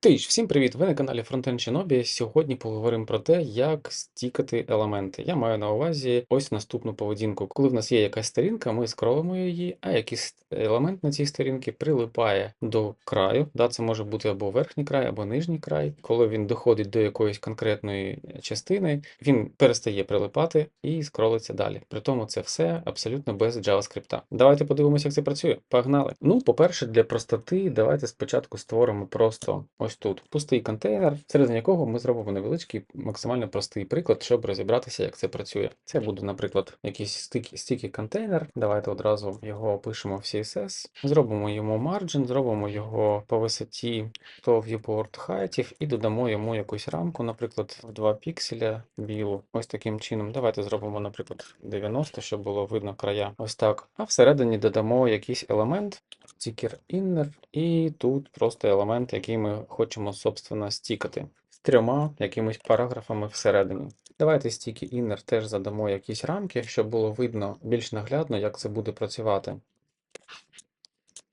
Тиж, всім привіт! Ви на каналі Frontend Shinobi. Сьогодні поговоримо про те, як стікати елементи. Я маю на увазі ось наступну поведінку. Коли в нас є якась сторінка, ми скролимо її, а якийсь елемент на цій сторінці прилипає до краю. Да, Це може бути або верхній край, або нижній край. Коли він доходить до якоїсь конкретної частини, він перестає прилипати і скролиться далі. При тому це все абсолютно без JavaScript. Давайте подивимося, як це працює. Погнали! Ну, по-перше, для простоти, давайте спочатку створимо просто ось тут пустий контейнер, всередині якого ми зробимо невеличкий, максимально простий приклад, щоб розібратися, як це працює. Це буде, наприклад, якийсь стікі контейнер. Давайте одразу його опишемо в CSS, зробимо йому margin, зробимо його по висоті 100 viewport height і додамо йому якусь рамку, наприклад, в 2 пікселя білу. Ось таким чином. Давайте зробимо, наприклад, 90, щоб було видно края. Ось так. А всередині додамо якийсь елемент, sticker inner, і тут просто елемент, який ми хочемо, собственно, стікати з трьома якимись параграфами всередині. Давайте стіки inner теж задамо якісь рамки, щоб було видно більш наглядно, як це буде працювати.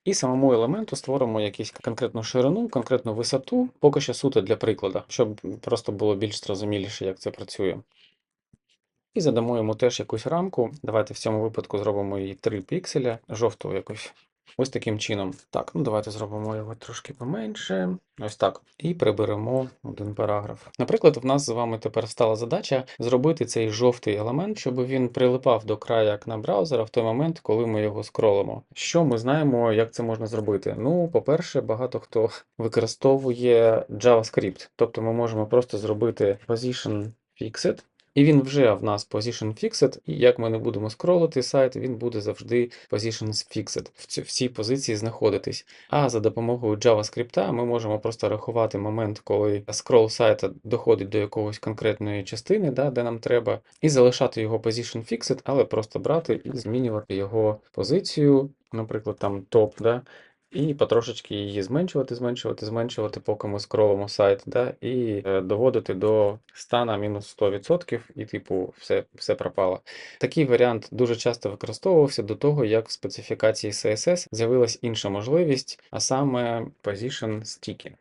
І самому елементу створимо якусь конкретну ширину, конкретну висоту, поки що суто для прикладу, щоб просто було більш зрозуміліше, як це працює. І задамо йому теж якусь рамку. Давайте в цьому випадку зробимо її 3 пікселя, жовту якусь. Ось таким чином. Так, ну давайте зробимо його трошки поменше. Ось так. І приберемо один параграф. Наприклад, в нас з вами тепер стала задача зробити цей жовтий елемент, щоб він прилипав до краю окна браузера в той момент, коли ми його скролимо. Що ми знаємо, як це можна зробити? Ну, по-перше, багато хто використовує JavaScript. Тобто ми можемо просто зробити position fixed. І він вже в нас position fixed, і як ми не будемо скролити сайт, він буде завжди position fixed в, ці, в цій позиції знаходитись. А за допомогою JavaScript ми можемо просто рахувати момент, коли скрол сайта доходить до якогось конкретної частини, да, де нам треба, і залишати його position fixed, але просто брати і змінювати його позицію, наприклад, там топ. Да, і потрошечки її зменшувати, зменшувати, зменшувати, поки ми скролимо сайт, да, і е, доводити до стана мінус 100%, і, типу, все все пропало. Такий варіант дуже часто використовувався до того, як в специфікації CSS з'явилась інша можливість, а саме Position Sticky.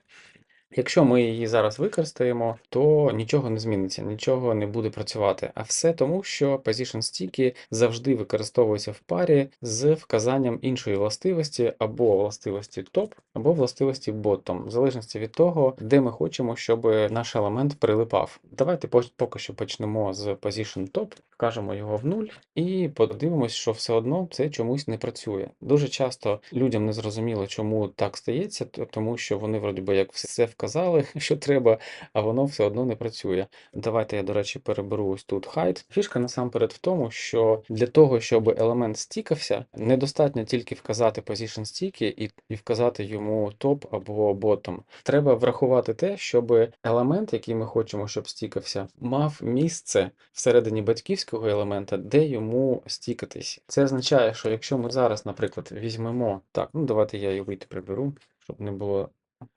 Якщо ми її зараз використаємо, то нічого не зміниться, нічого не буде працювати. А все тому, що Position Sticky завжди використовується в парі з вказанням іншої властивості або властивості top, або властивості bottom, в залежності від того, де ми хочемо, щоб наш елемент прилипав. Давайте поки що почнемо з Position Top, вкажемо його в нуль і подивимось, що все одно це чомусь не працює. Дуже часто людям не зрозуміло, чому так стається, тому що вони, вроді би, як все вказали, що треба, а воно все одно не працює. Давайте я, до речі, переберу ось тут height. Фішка насамперед в тому, що для того, щоб елемент стікався, недостатньо тільки вказати position sticky і, і вказати йому топ або bottom. Треба врахувати те, щоб елемент, який ми хочемо, щоб стікався, мав місце всередині батьківського елемента, де йому стікатись. Це означає, що якщо ми зараз, наприклад, візьмемо так, ну давайте я її вийти приберу, щоб не було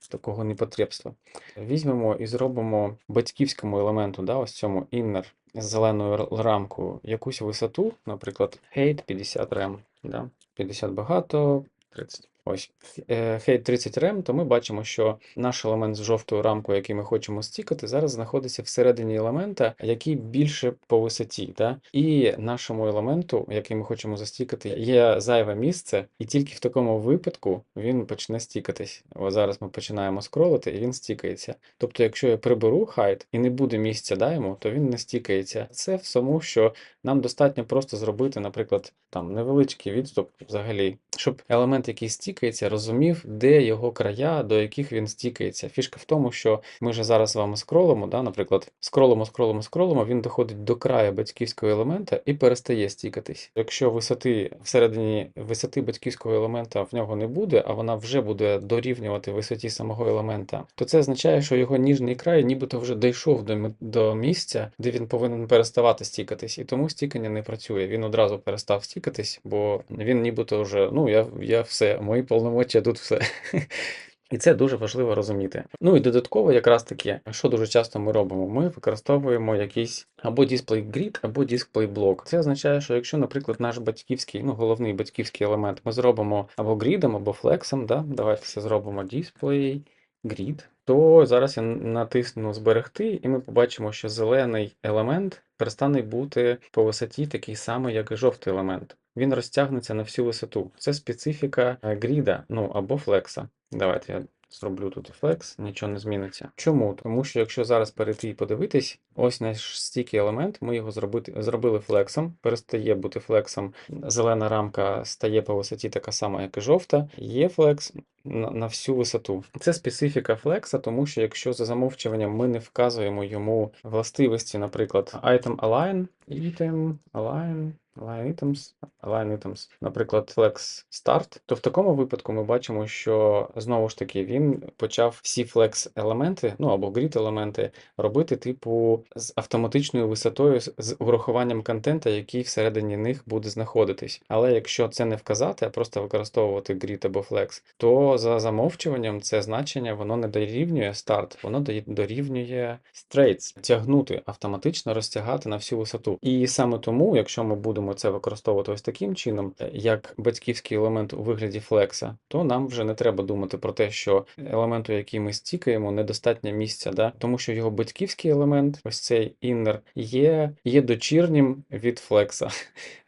такого непотребства. Візьмемо і зробимо батьківському елементу, да, ось цьому inner з зеленою рамкою якусь висоту, наприклад, height 50 rem. Да? 50 багато, 30 Ось height 30 rem, то ми бачимо, що наш елемент з жовтою рамкою, який ми хочемо стікати, зараз знаходиться всередині елемента, який більше по висоті. Да? І нашому елементу, який ми хочемо застікати, є зайве місце, і тільки в такому випадку він почне стікатись. Ось зараз ми починаємо скролити, і він стікається. Тобто, якщо я приберу хайт і не буде місця да, йому, то він не стікається. Це в тому, що нам достатньо просто зробити, наприклад, там невеличкий відступ взагалі, щоб елемент, який стікається, розумів, де його края, до яких він стікається. Фішка в тому, що ми вже зараз з вами скролимо, да, наприклад, скролимо, скролимо, скролимо, він доходить до краю батьківського елемента і перестає стікатись. Якщо висоти всередині висоти батьківського елемента в нього не буде, а вона вже буде дорівнювати висоті самого елемента, то це означає, що його ніжний край нібито вже дійшов до, до місця, де він повинен переставати стікатись, і тому стікання не працює. Він одразу перестав стікатись, бо він нібито вже, ну я я все, мої повномочі, тут все. І це дуже важливо розуміти. Ну і додатково, якраз таки, що дуже часто ми робимо, ми використовуємо якийсь або display grid, або display block. Це означає, що якщо, наприклад, наш батьківський, ну головний батьківський елемент ми зробимо або грідом, або флексом, да? давайте це зробимо display grid, то зараз я натисну зберегти, і ми побачимо, що зелений елемент перестане бути по висоті такий самий, як і жовтий елемент. Він розтягнеться на всю висоту. Це специфіка е, гріда, ну або флекса. Давайте я зроблю тут флекс, нічого не зміниться. Чому? Тому що якщо зараз перейти і подивитись, ось наш стійкий елемент, ми його зробити, зробили флексом, перестає бути флексом. Зелена рамка стає по висоті така сама, як і жовта. Є флекс на, на всю висоту. Це специфіка флекса, тому що якщо за замовчуванням ми не вказуємо йому властивості, наприклад, item align, item align. Align items, align items, наприклад, flex start, то в такому випадку ми бачимо, що знову ж таки він почав всі flex елементи, ну або grid елементи робити, типу, з автоматичною висотою з- урахуванням контента, який всередині них буде знаходитись. Але якщо це не вказати, а просто використовувати grid або flex, то за замовчуванням це значення воно не дорівнює start, воно дорі- дорівнює straights, тягнути, автоматично розтягати на всю висоту. І саме тому, якщо ми будемо це використовувати ось таким чином, е, як батьківський елемент у вигляді флекса, то нам вже не треба думати про те, що елементу, який ми стікаємо, недостатньо місця, да? тому що його батьківський елемент, ось цей inner, є, є дочірнім від флекса.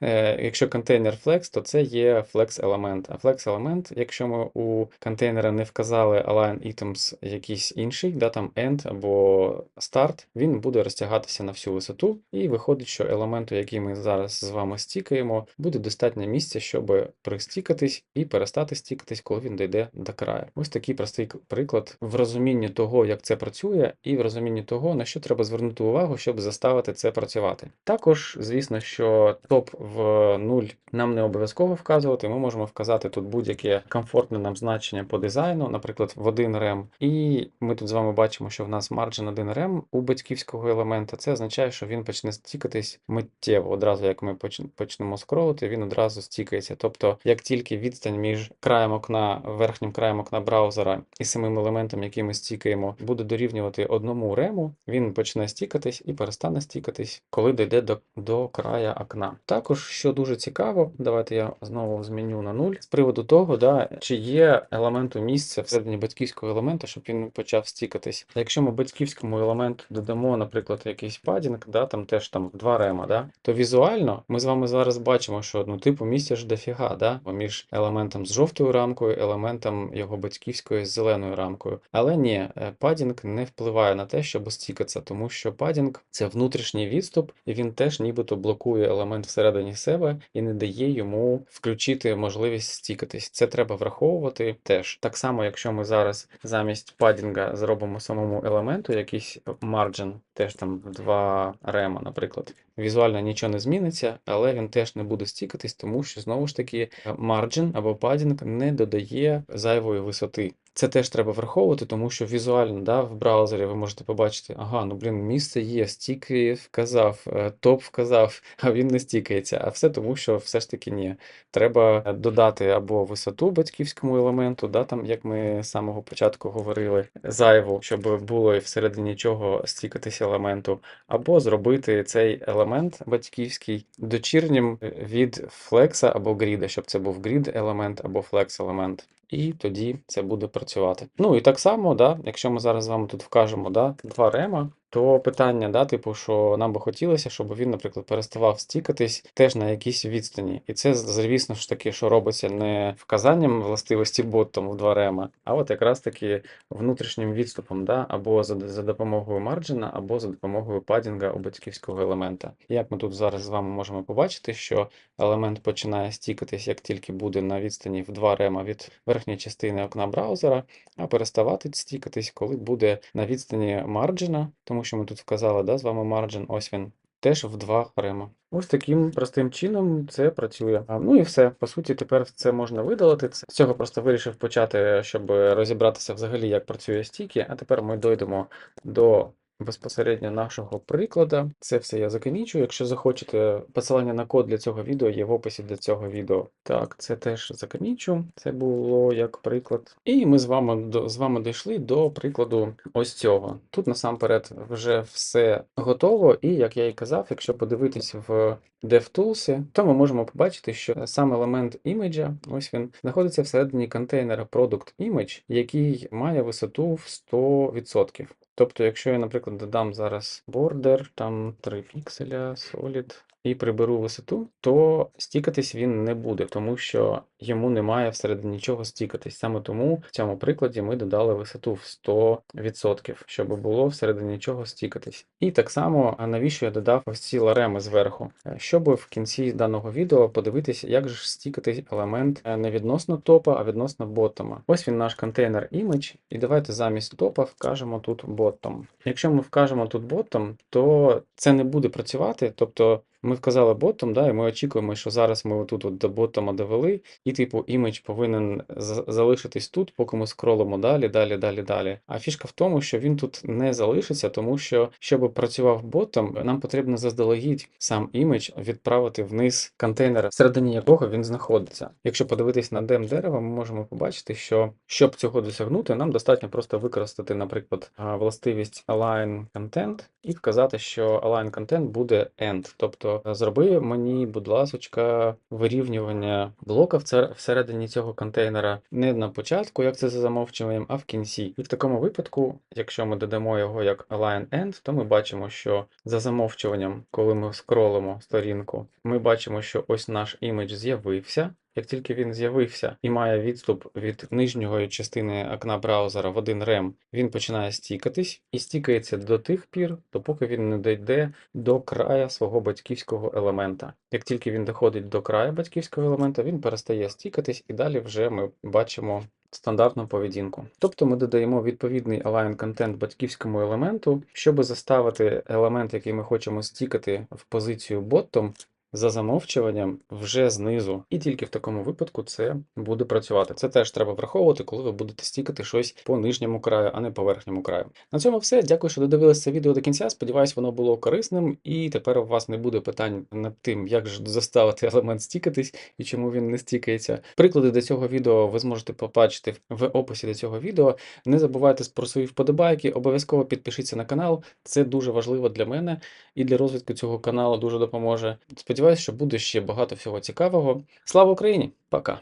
Е, Якщо контейнер flex, то це є flex елемент. А flex елемент, якщо ми у контейнера не вказали align items якийсь інший, да, там end або start, він буде розтягатися на всю висоту, і виходить, що елементу, який ми зараз з вами стікаємо, буде достатньо місця, щоб пристікатись і перестати стікатись, коли він дійде до краю. Ось такий простий приклад в розумінні того, як це працює, і в розумінні того, на що треба звернути увагу, щоб заставити це працювати. Також, звісно, що топ в нуль нам не обов'язково вказувати. Ми можемо вказати тут будь-яке комфортне нам значення по дизайну, наприклад, в 1 рем. І ми тут з вами бачимо, що в нас margin 1 рем у батьківського елемента. Це означає, що він почне стікатись миттєво. Одразу як ми почнемо скролити, він одразу стікається. Тобто, як тільки відстань між краєм окна, верхнім краєм окна браузера і самим елементом, який ми стікаємо, буде дорівнювати одному рему, він почне стікатись і перестане стікатись, коли дійде до, до края окна. Також, що дуже цікаво, давайте я знову зміню на 0, з приводу того, да, чи є елементу місця всередині батьківського елемента, щоб він почав стікатись. Якщо ми батьківському елементу додамо, наприклад, якийсь падінг, да, там теж там два рема, да, то візуально ми з вами зараз бачимо, що ну, типу місця ж дофіга, да, між елементом з жовтою рамкою, елементом його батьківської з зеленою рамкою. Але ні, е, падінг не впливає на те, щоб стікатися, тому що падінг це внутрішній відступ, і він теж нібито блокує елемент всередині себе і не дає йому включити можливість стікатись. Це треба враховувати теж. Так само, якщо ми зараз замість падінга зробимо самому елементу якийсь марджин, теж там 2 рема, наприклад. Візуально нічого не зміниться, але він теж не буде стікатись, тому що знову ж таки margin або падінг не додає зайвої висоти. Це теж треба враховувати, тому що візуально да, в браузері ви можете побачити, ага, ну блін, місце є, стіки вказав, е, топ вказав, а він не стікається. А все тому, що все ж таки ні. Треба додати або висоту батьківському елементу, да, там, як ми з самого початку говорили, зайву, щоб було і всередині чого стікатися елементу, або зробити цей елемент батьківський дочірнім е, від флекса або гріда, щоб це був грід елемент або флекс елемент. І тоді це буде працювати. Ну і так само, да, якщо ми зараз з вами тут вкажемо да, два рема, то питання, да, типу, що нам би хотілося, щоб він, наприклад, переставав стікатись теж на якійсь відстані. І це, звісно ж таки, що робиться не вказанням властивості боттом в два рема, а от якраз таки внутрішнім відступом, да, або за, за допомогою марджина, або за допомогою падінга у батьківського елемента. Як ми тут зараз з вами можемо побачити, що елемент починає стікатись, як тільки буде на відстані в 2 рема від верхньої частини окна браузера, а переставати стікатись, коли буде на відстані марджина, тому що ми тут вказали да, з вами марджин, ось він. Теж в 2 рема. Ось таким простим чином це працює. Ну і все. По суті, тепер це можна видалити. З цього просто вирішив почати, щоб розібратися взагалі, як працює стіки. А тепер ми дойдемо до безпосередньо нашого прикладу. Це все я закінчу. Якщо захочете, посилання на код для цього відео є в описі для цього відео. Так, це теж закінчу. Це було як приклад. І ми з вами з вами дійшли до прикладу ось цього. Тут насамперед вже все готово, і як я і казав, якщо подивитись в DevTools, то ми можемо побачити, що сам елемент іміджа, ось він знаходиться всередині контейнера Product Image, який має висоту в 100%. Тобто, якщо я, наприклад, додам зараз border, там 3 пікселя, solid, і приберу висоту, то стікатись він не буде, тому що йому немає всередині нічого стікатись. Саме тому в цьому прикладі ми додали висоту в 100%, щоб було всередині нічого стікатись. І так само, навіщо я додав ось ці лареми зверху, Е, щоб в кінці даного відео подивитися, як же ж стікати елемент е, не відносно топа, а відносно ботома. Ось він наш контейнер image, і давайте замість топа вкажемо тут bottom. Якщо ми вкажемо тут bottom, то це не буде працювати, тобто. Ми вказали bottom, да, і ми очікуємо, що зараз ми отут от до ботома довели, і типу імідж повинен залишитись тут, поки ми скролимо далі, далі, далі, далі. А фішка в тому, що він тут не залишиться, тому що щоб працював ботом, нам потрібно заздалегідь сам імідж відправити вниз контейнера, всередині якого він знаходиться. Якщо подивитись на дем дерева, ми можемо побачити, що щоб цього досягнути, нам достатньо просто використати, наприклад, властивість align content і вказати, що align content буде end. Тобто е, зроби мені, будь ласочка, вирівнювання блока всередині цього контейнера не на початку, як це за замовчуванням, а в кінці. І в такому випадку, якщо ми додамо його як align end, то ми бачимо, що за замовчуванням, коли ми скролимо сторінку, ми бачимо, що ось наш імідж з'явився. Як тільки він з'явився і має відступ від нижньої частини окна браузера в один рем, він починає стікатись і стікається до тих пір, допоки він не дійде до края свого батьківського елемента. Як тільки він доходить до краю батьківського елемента, він перестає стікатись, і далі вже ми бачимо стандартну поведінку. Тобто ми додаємо відповідний align контент батьківському елементу, щоб заставити елемент, який ми хочемо стікати в позицію bottom, за замовчуванням вже знизу. І тільки в такому випадку це буде працювати. Це теж треба враховувати, коли ви будете стікати щось по нижньому краю, а не по верхньому краю. На цьому все. Дякую, що додивилися це відео до кінця. Сподіваюсь, воно було корисним, і тепер у вас не буде питань над тим, як ж заставити елемент стікатись і чому він не стікається. Приклади до цього відео ви зможете побачити в описі до цього відео. Не забувайте про свої вподобайки, обов'язково підпишіться на канал. Це дуже важливо для мене і для розвитку цього каналу дуже допоможе. Сподіваюсь, що буде ще багато всього цікавого. Слава Україні! Пока!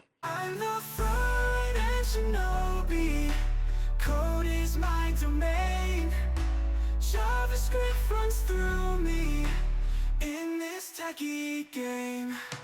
Game.